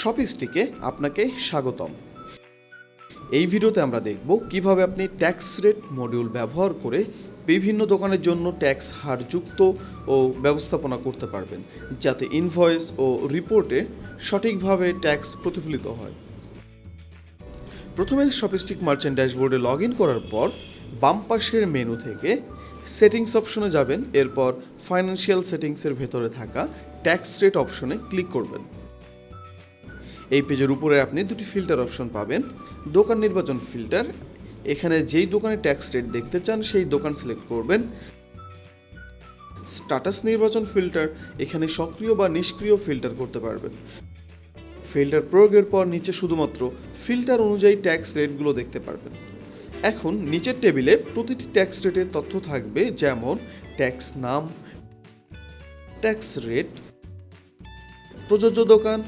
শপিস্টিকে আপনাকে স্বাগতম। এই ভিডিওতে আমরা দেখব কীভাবে আপনি ট্যাক্স রেট মডিউল ব্যবহার করে বিভিন্ন দোকানের জন্য ট্যাক্স হার যুক্ত ও ব্যবস্থাপনা করতে পারবেন, যাতে ইনভয়েস ও রিপোর্টে সঠিকভাবে ট্যাক্স প্রতিফলিত হয়। প্রথমে শপিস্টিক মার্চেন্ট ড্যাশবোর্ডে লগ ইন করার পর বাম পাশের মেনু থেকে সেটিংস অপশনে যাবেন, এরপর ফাইন্যান্সিয়াল সেটিংসের ভেতরে থাকা ট্যাক্স রেট অপশনে ক্লিক করবেন। এই পেজের উপরে আপনি দুটি ফিল্টার অপশন পাবেন, দোকান নির্বাচন ফিল্টার এখানে যেই দোকানে ট্যাক্স রেট দেখতে চান, সেই দোকান সিলেক্ট করবেন। স্ট্যাটাস নির্বাচন ফিল্টার এখানে সক্রিয় বা নিষ্ক্রিয় ফিল্টার করতে পারবেন। ফিল্টার প্রয়োগের পর নিচে শুধুমাত্র ফিল্টার অনুযায়ী ট্যাক্স রেটগুলো দেখতে পারবেন। এখন নিচের টেবিলে প্রতিটি ট্যাক্স রেটের তথ্য থাকবে, যেমন ট্যাক্স নাম ট্যাক্স রেট প্রযোজ্য দোকান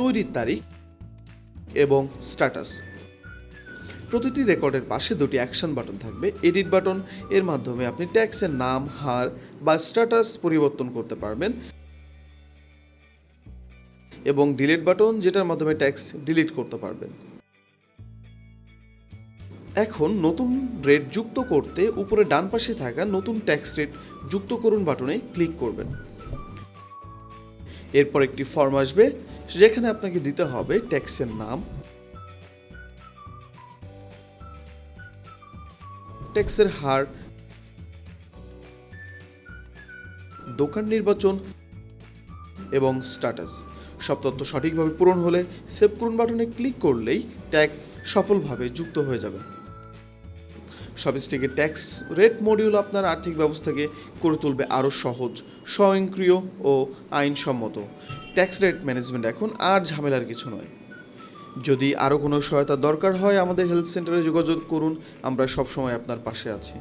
তৈরির তারিখ এবং স্ট্যাটাস। প্রতিটি রেকর্ডের পাশে দুটি অ্যাকশন বাটন থাকবে, এডিট বাটন। এর মাধ্যমে আপনি ট্যাক্সের নাম, হার বা স্ট্যাটাস পরিবর্তন করতে পারবেন। এবং ডিলিট বাটন, যেটার মাধ্যমে ট্যাক্স ডিলিট করতে পারবেন। এখন নতুন রেট যুক্ত করতে উপরে ডান পাশে থাকা নতুন ট্যাক্স রেট যুক্ত করুন বাটনে ক্লিক করবেন। এরপর একটি ফর্ম আসবে, যেখানে আপনাকে দিতে হবে ট্যাক্সের নাম। ট্যাক্সের হার, দোকান নির্বাচন এবং স্ট্যাটাস সব তথ্য সঠিকভাবে পূরণ হলে সেভ করুন বাটনে ক্লিক করলেই ট্যাক্স সফলভাবে যুক্ত হয়ে যাবে। সবিস্টিকের ট্যাক্স রেট মডিউল আপনার আর্থিক ব্যবস্থাকে করে তুলবে আরও সহজ, স্বয়ংক্রিয় ও আইনসম্মত। ট্যাক্স রেট ম্যানেজমেন্ট এখন আর ঝামেলার কিছু নয়। যদি আরও কোনো সহায়তা দরকার হয় আমাদের হেলথ সেন্টারে যোগাযোগ করুন, আমরা সবসময় আপনার পাশে আছি।